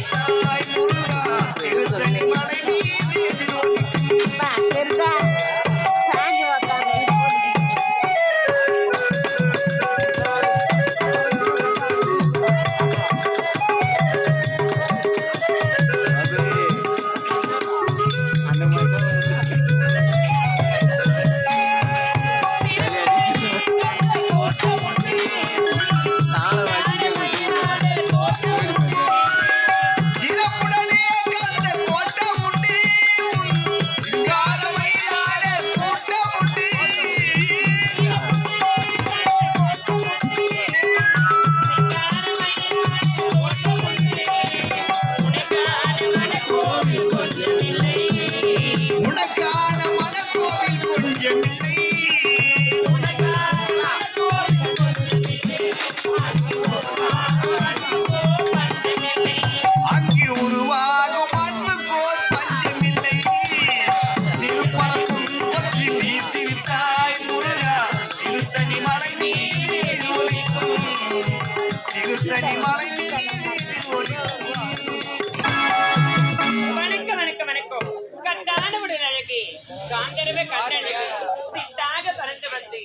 Thank you. வணக்கம் வணக்கம் வணக்கம். கண்டானவுடன் அழகே. காந்தரவே கண்டழகு சித்தாக பறந்து வந்து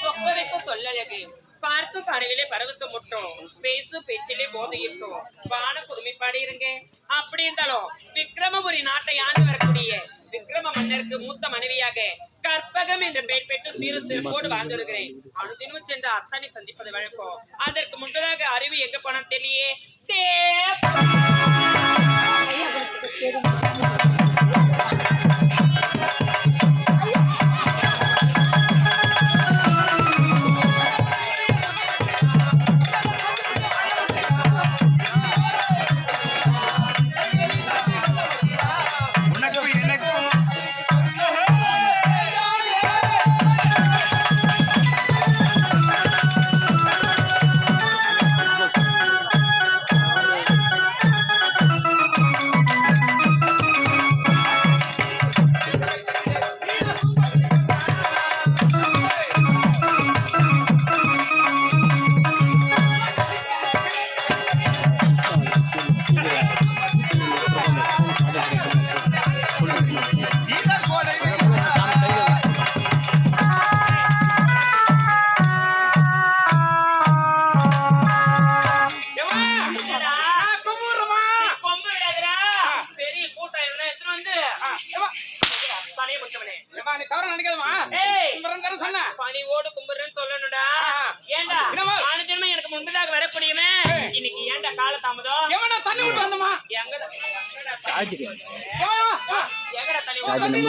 சொப்ப வைக்கும் சொல்லழகு பார்த்தும் பறவையிலே பரவச முட்டோம் பேச்சிலே போதையிட்டோம். வான புதுமைப்பாடு இருங்க. அப்படி இருந்தாலும் விக்ரமபுரி நாட்டை ஆண்டு வரக்கூடிய விக்ரம மன்னருக்கு மூத்த மனைவியாக கற்பகம் என்ற பெயர் பெற்று சிறு சிறப்போடு வாழ்ந்து வருகிறேன் அனுதினமும் சென்று அத்தனை சந்திப்பது வழக்கம். அதற்கு முன்னதாக அறிவு எங்க போனா தெரியலையே. தேவ பணிவோடு சொல்லணும்டா. ஆணுத்தன்மை எனக்கு முன்பதாக வரக்கூடியவன். இன்னைக்கு ஏன்டா காலதாமதம்? எங்கடா- எங்கடா தண்ணி? ஊத்துற? எங்கடா தண்ணி ஊத்துற?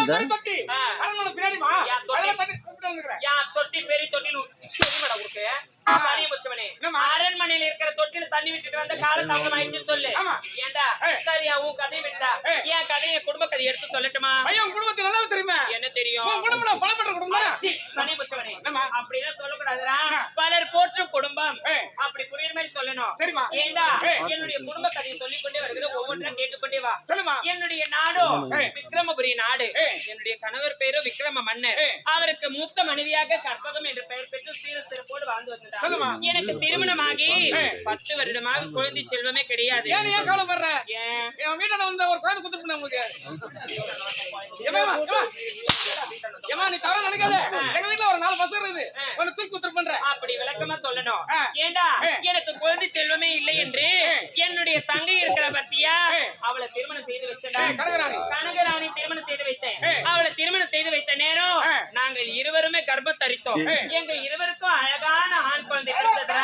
யான் தொட்டி. பெரிய தொட்டின்னு தெரியுமாடா உனக்கு? அரண்மனையில இருக்கிற தொட்டில தண்ணி விட்டுட்டு வந்த காலதாமதம் ஆயிடுச்சுன்னு சொல்லு. ஆமா. ஏன்டா ஏய். சரியா உன் கதையை விட்டா. என் கதையை குடும்ப கதை எடுத்து சொல்லட்டுமா? என்ன தெரியும். சொல்லக்கூடாதுடா. பலர் போற்றும் குடும்பம். அப்படி புரியுற மாதிரி சொல்லணும். சரிம்மா. ஏண்டா. என்னுடைய குடும்ப கதையை சொல்லிக்கொண்டே வருகிற ஒவ்வொன்றா கேட்டுக்கொண்டே வா. சொல்லுமா என்னுடைய நாடோ ஏய். விக்ரமபுரி நாடு. என்னுடைய கணவர் பேரு விக்ரம மன்னர். அவருக்கு மூத்த மனைவியாக கற்பகம் என்ற பெயர் பெற்று சீர சிறப்போடு வாழ்ந்து சொல்லுமா. வந்தார் எனக்கு திருமணமாகி. பத்து வருடமாக குழந்தை செல்வமே கிடையாது. ஏன் ஏன் கவலைப்படுற? ஏன்? என் வீட்டுல வந்து ஒரு குழந்தை குத்துட்டு உங்களுக்கு. ஏம்மா, ஏம்மா, ஏம்மா. ஏம்மா, நீ தவறா நினைக்காத எங்க வீட்டுல ஒரு நாலு பசங்க இருக்குது ஆ. ஒன்னு தூக்கி குத்துட்டு பண்ற அப்படி விளக்கமா சொல்லணும் ஆ. ஏண்டா ஏ. எனக்கு குழந்தை செல்வமே இல்லை என்று என்னுடைய தங்கை இருக்கிற பத்தியா. அவளை திருமணம் செய்து கனகராணி. திருமணம் செய்து வைத்தேன். அவளை திருமணம் செய்து வைத்த நேரம். நாங்கள் இருவருமே கர்ப்பம் தரித்தோம். எங்க இருவருக்கும் அழகான ஆண் குழந்தை பிறந்ததுடா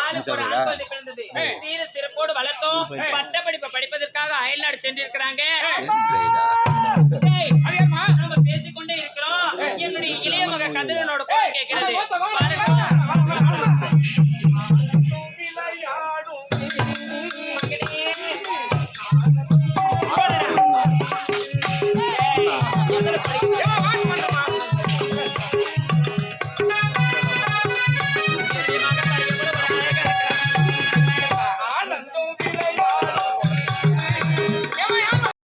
ஆளுக்கு ஒரு ஆண் குழந்தை பிறந்தது சீர சிறப்போடு வளர்த்தோம் பட்டப்படிப்பை படிப்பதற்காக அயல்நாடு சென்றிருக்கிறாங்க கதிரனோட குரல் கேட்கிறது